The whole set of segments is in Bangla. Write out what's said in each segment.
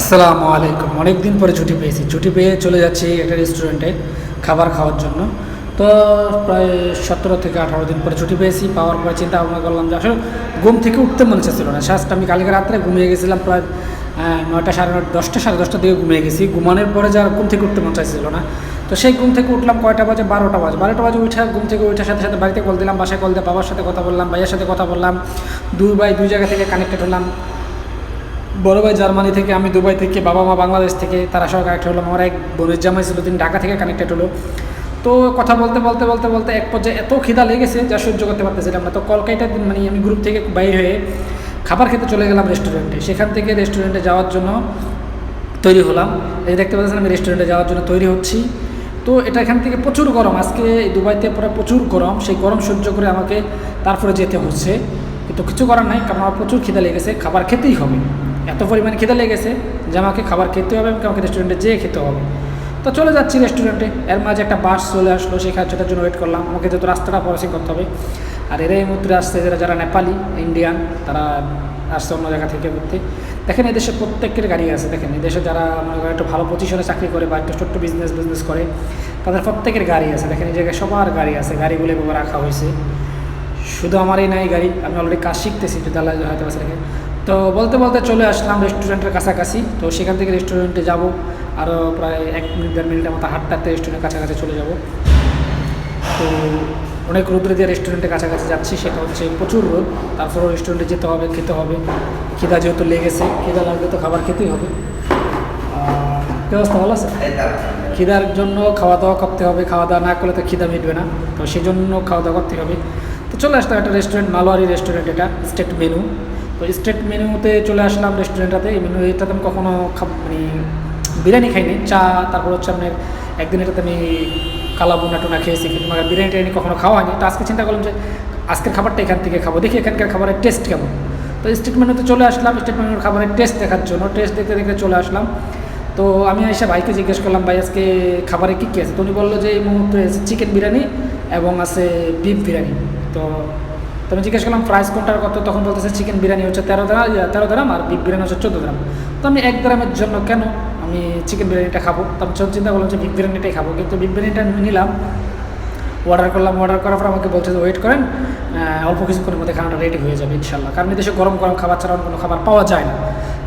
আসসালামু আলাইকুম। অনেক দিন পরে ছুটি পেয়েছি। ছুটি পেয়ে চলে যাচ্ছি একটা রেস্টুরেন্টে খাবার খাওয়ার জন্য। তো প্রায় সতেরো থেকে আঠারো দিন পরে ছুটি পেয়েছি। পাওয়ার পরে চিন্তা ভাবনা করলাম যে আসলে ঘুম থেকে উঠতে মনে চাচ্ছিল না। শাস্ট আমি কালকে রাত্রে ঘুমিয়ে গেছিলাম প্রায় নয়টা সাড়ে নয়টা দশটা সাড়ে দশটার দিকে ঘুমিয়ে গেছি। ঘুমানোর পরে যে ঘুম থেকে উঠতে মন চাইছিল না। তো সেই ঘুম থেকে উঠলাম কয়টা বাজে? বারোটা বাজে। বারোটা বাজে উঠে ঘুম থেকে উঠার সাথে সাথে বাড়িতে কল দিলাম, বাসায় কল দিয়ে বাবার সাথে কথা বললাম, ভাইয়ের সাথে কথা বললাম। দুই ভাই দুই জায়গা থেকে কানেক্টেড হলাম। বড় ভাই জার্মানি থেকে, আমি দুবাই থেকে, বাবা মা বাংলাদেশ থেকে, তারা সব কানেক্ট হলো। আমার এক বোনের জামাই ছিল, তিনি ঢাকা থেকে কানেক্টেড হলো। তো কথা বলতে বলতে বলতে বলতে এক পর্যায়ে এত খিদা লেগেছে যা সহ্য করতে পারতেছিলাম না। তো কলকাতা মানে আমি গ্রুপ থেকে বাইরে হয়ে খাবার খেতে চলে গেলাম রেস্টুরেন্টে সেখান থেকে রেস্টুরেন্টে যাওয়ার জন্য তৈরি হলাম। এই দেখতে পাচ্ছেন, আমি রেস্টুরেন্টে যাওয়ার জন্য তৈরি হচ্ছি। তো এটা এখান থেকে প্রচুর গরম। আজকে দুবাইতে পরে প্রচুর গরম। সেই গরম সহ্য করে আমাকে তারপরে যেতে হচ্ছে। কিন্তু কিছু করার নাই, কারণ আমার প্রচুর খিদা লেগেছে। খাবার খেতেই হবে। এত পরিমাণে খিদা লেগেছে যে আমাকে খাবার খেতে হবে এবং আমাকে রেস্টুরেন্টে যেয়ে খেতে হবে। তো চলে যাচ্ছি রেস্টুরেন্টে এর মাঝে একটা বাস চলে আসলো সেখানে সেটার জন্য ওয়েট করলাম। আমাকে যেহেতু রাস্তাটা ক্রসিং করতে হবে। আর এরা এই মুহূর্তে আসছে যারা যারা নেপালি ইন্ডিয়ান তারা আসছে অন্য জায়গা থেকে ঘুরতে। দেখেন এদেশে প্রত্যেকের গাড়ি আছে, দেখেন। এদেশে যারা একটু ভালো পজিশনে চাকরি করে বা একটু ছোট্ট বিজনেস বিজনেস করে, তাদের প্রত্যেকের গাড়ি আছে। দেখেন এই জায়গায় সবার গাড়ি আছে, গাড়িগুলো রাখা হয়েছে। শুধু আমারই নাই গাড়ি, আমি অলরেডি কাজ শিখতেছি, একটু দালাল হয়তো আছে তো বলতে বলতে চলে আসলাম রেস্টুরেন্টের কাছাকাছি। তো সেখান থেকে রেস্টুরেন্টে যাব। আরও প্রায় এক মিনিট দেড় মিনিটের মতো হাঁটতে রেস্টুরেন্টের কাছাকাছি চলে যাব। তো অনেক রোদ্রে দিয়ে রেস্টুরেন্টের কাছাকাছি যাচ্ছি। সেটা হচ্ছে প্রচুর রোদ। তারপরেও রেস্টুরেন্টে যেতে হবে খেতে হবে। খিদা যেহেতু লেগেছে খিদা লাগলে তো খাবার খেতেই হবে। কি অবস্থা? ভালো আছে? খিদার জন্য খাওয়া দাওয়া করতে হবে। খাওয়া দাওয়া না করলে তো খিদা মিটবে না। তো সেই জন্য খাওয়া দাওয়া করতে হবে। তো চলে আসলাম একটা রেস্টুরেন্ট মালোয়ারি রেস্টুরেন্ট এটা স্টেট মেনু তো স্টেট মেনুতে চলে আসলাম রেস্টুরেন্টটাতে এই মেনু এটাতে আমি কখনো মানে বিরিয়ানি খাইনি। চা, তারপর হচ্ছে আপনার একদিন এটাতে আমি কালা বোনা টোনা খেয়েছি, কিন্তু আমার বিরিয়ানি টিরিয়ানি কখনো খাওয়া হয়নি। তো আজকে চিন্তা করলাম যে আজকের খাবারটা এখান থেকে খাব। দেখি এখানকার খাবারের টেস্ট কেমন। তো স্টেট মেনুতে চলে আসলাম। স্টেট মেনুর খাবারের টেস্ট দেখার জন্য। টেস্ট দেখতে দেখতে চলে আসলাম। তো আমি এসে ভাইকে জিজ্ঞেস করলাম, ভাই, আজকে খাবারে কী কী আছে? তো উনি বলল যে, এই মুহূর্তে চিকেন বিরিয়ানি এবং আছে বিফ বিরিয়ানি। তো তো আমি জিজ্ঞেস করলাম, প্রাইস কোনটার কত? তখন বলতেছে, চিকেন বিরিয়ানি হচ্ছে তেরো গ্রাম তেরো গ্রাম আর বিফ বিরিয়ানি হচ্ছে চোদ্দ গ্রাম। তো আমি এক গ্রামের জন্য কেন আমি চিকেন বিরিয়ানিটা খাব? তারপর চিন্তা করলাম যে বিফ বিরিয়ানিটাই খাব। কিন্তু বিফ বিরিয়ানিটা আমি নিলাম অর্ডার করলাম অর্ডার করার পর আমাকে বলছে যে ওয়েট করেন অল্প কিছুক্ষণের মধ্যে খানাটা রেডি হয়ে যাবে ইনশাল্লাহ কারণ দেশে গরম গরম খাবার ছাড়া কোনো খাবার পাওয়া যায় না।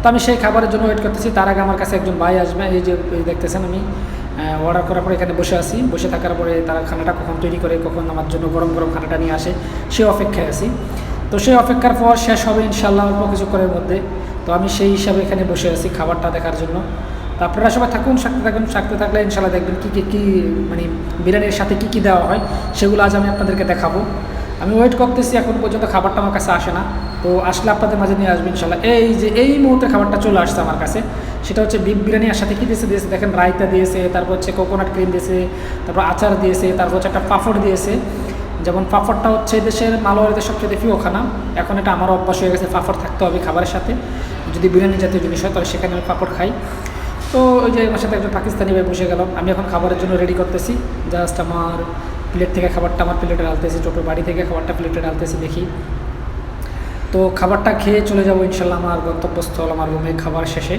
তো আমি সেই খাবারের জন্য ওয়েট করতেছি। তার আগে আমার কাছে একজন ভাই আসবে, এই যে দেখতেছেন আমি। অর্ডার করার পরে এখানে বসে আছি। বসে থাকার পরে তারা খানাটা কখন তৈরি করে, কখন আমার জন্য গরম গরম খানাটা নিয়ে আসে, সে অপেক্ষায় আছি। তো সেই অপেক্ষার পর শেষ হবে ইনশাল্লাহ অল্প কিছুক্ষণের মধ্যে। তো আমি সেই হিসাবে এখানে বসে আছি খাবারটা দেখার জন্য। তো আপনারা সবাই থাকুন, সাথে থাকুন, সাথে থাকলে ইনশাল্লাহ দেখবেন কী কী কী মানে বিরিয়ানির সাথে কী কী দেওয়া হয়, সেগুলো আজ আমি আপনাদেরকে দেখাবো। আমি ওয়েট করতেছি, এখন পর্যন্ত খাবারটা আমার কাছে আসে না। তো আসলে আপনাদের মাঝে নিয়ে আসবে ইনশাল্লাহ। এই যে, এই মুহূর্তে খাবারটা চলে আসছে আমার কাছে। সেটা হচ্ছে বিফ বিরিয়ানি, আর সাথে কী দিয়েছে? দিয়েছে, দেখেন, রায়তা দিয়েছে, তারপর হচ্ছে কোকোনাট ক্রিম দিয়েছে, তারপর আচার দিয়েছে, তারপর হচ্ছে একটা পাঁপড় দিয়েছে। যেমন পাঁপড়টা হচ্ছে দেশের মালোয়ারিতে সবচেয়ে প্রিয় খানা এখন এটা আমার অভ্যাস হয়ে গেছে, পাঁপড় থাকতে হবে খাবারের সাথে। যদি বিরিয়ানি জাতীয় জিনিস হয়, তাহলে সেখানে আমি পাঁপড় খাই। তো ওই যে আমার সাথে একজন পাকিস্তানি ভাই বসে গেলাম আমি এখন খাবারের জন্য রেডি করতেছি। জাস্ট আমার প্লেট থেকে খাবারটা আমার প্লেটে ডালতেছে ছোটো বাড়ি থেকে খাবারটা প্লেটে ডালতেছে দেখি। তো খাবারটা খেয়ে চলে যাব ইনশাল্লাহ আমার গন্তব্যস্থল, আমার রুমে খাবার শেষে।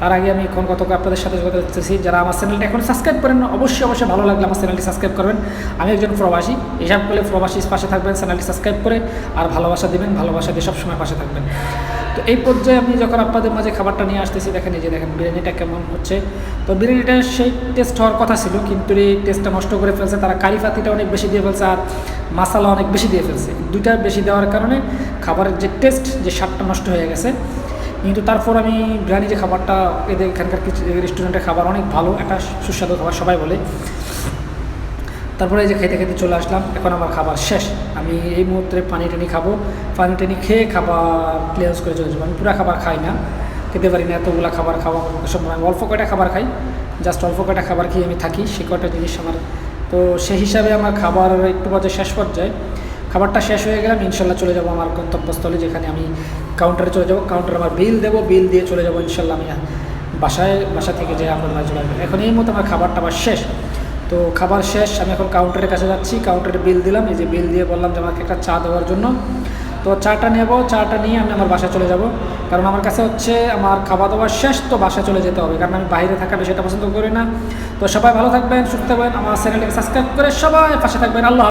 তার আগে আমি এখন কত আপনাদের সাথে যোগাযোগ করতেছি। যারা আমার চ্যানেলটা এখন সাবস্ক্রাইব করেন অবশ্যই অবশ্যই ভালো লাগলে আমার চ্যানেলটি সাবস্ক্রাইব করবেন। আমি একজন প্রবাসী, হিসাব করলে প্রবাসী পাশে থাকবেন চ্যানেলটি সাবস্ক্রাইব করে আর ভালোবাসা দিবেন, ভালোবাসা দিয়ে সবসময় পাশে থাকবেন। তো এই পর্যায়ে আমি যখন আপনাদের মাঝে খাবারটা নিয়ে আসতেছি, দেখেন এই যে দেখেন, বিরিয়ানিটা কেমন হচ্ছে। তো বিরিয়ানিটা সেই টেস্ট হওয়ার কথা ছিল, কিন্তু এই টেস্টটা নষ্ট করে ফেলছে। তারা কারি পাতিটা অনেক বেশি দিয়ে ফেলছে আর মশালা অনেক বেশি দিয়ে ফেলছে। দুইটা বেশি দেওয়ার কারণে খাবারের যে টেস্ট যে স্বাদটা নষ্ট হয়ে গেছে। কিন্তু তারপর আমি বিরিয়ানি যে খাবারটা, এদের এখানকার কিছু রেস্টুরেন্টের খাবার অনেক ভালো, একটা সুস্বাদু খাবার সবাই বলে। তারপরে এই যে খেতে খেতে চলে আসলাম, এখন আমার খাবার শেষ। আমি এই মুহূর্তে পানি টানি খাব। পানি টানি খেয়ে খাবার ক্লিয়ার করে চলে যাব। আমি পুরো খাবার খাই না, খেতে পারি না, এতগুলো খাবার খাওয়া সম্ভব আমি অল্প কয়টা খাবার খাই। জাস্ট অল্প কয়টা খাবার খেয়ে আমি থাকি, সে কয়টা জিনিস আমার। তো সেই হিসাবে আমার খাবার একটু বাজে শেষ পর্যায়ে। খাবারটা শেষ হয়ে গেলাম, ইনশাল্লাহ চলে যাব আমার গন্তব্যস্থলে যেখানে আমি কাউন্টারে চলে যাব। কাউন্টারে আমার বিল দেবো বিল দিয়ে চলে যাব ইনশাল্লাহ আমি বাসায়, বাসা থেকে যে আপনার চলে আসব। এখন এই মতো আমার খাবারটা আমার শেষ। তো খাবার শেষ, আমি এখন কাউন্টারের কাছে যাচ্ছি কাউন্টারে বিল দিলাম, এই যে বিল দিয়ে বললাম যে আমাকে একটা চা দেওয়ার জন্য। তো চাটা নেব, চাটা নিয়ে আমি আমার বাসায় চলে যাব। কারণ আমার কাছে হচ্ছে আমার খাওয়া দাওয়া শেষ, তো বাসায় চলে যেতে হবে। কারণ আমি বাইরে থাকা বেশি এটা পছন্দ করি না। তো সবাই ভালো থাকবেন, সুস্থ থাকবেন। আমার চ্যানেলটাকে সাবস্ক্রাইব করে সবাই পাশে থাকবেন। আল্লাহ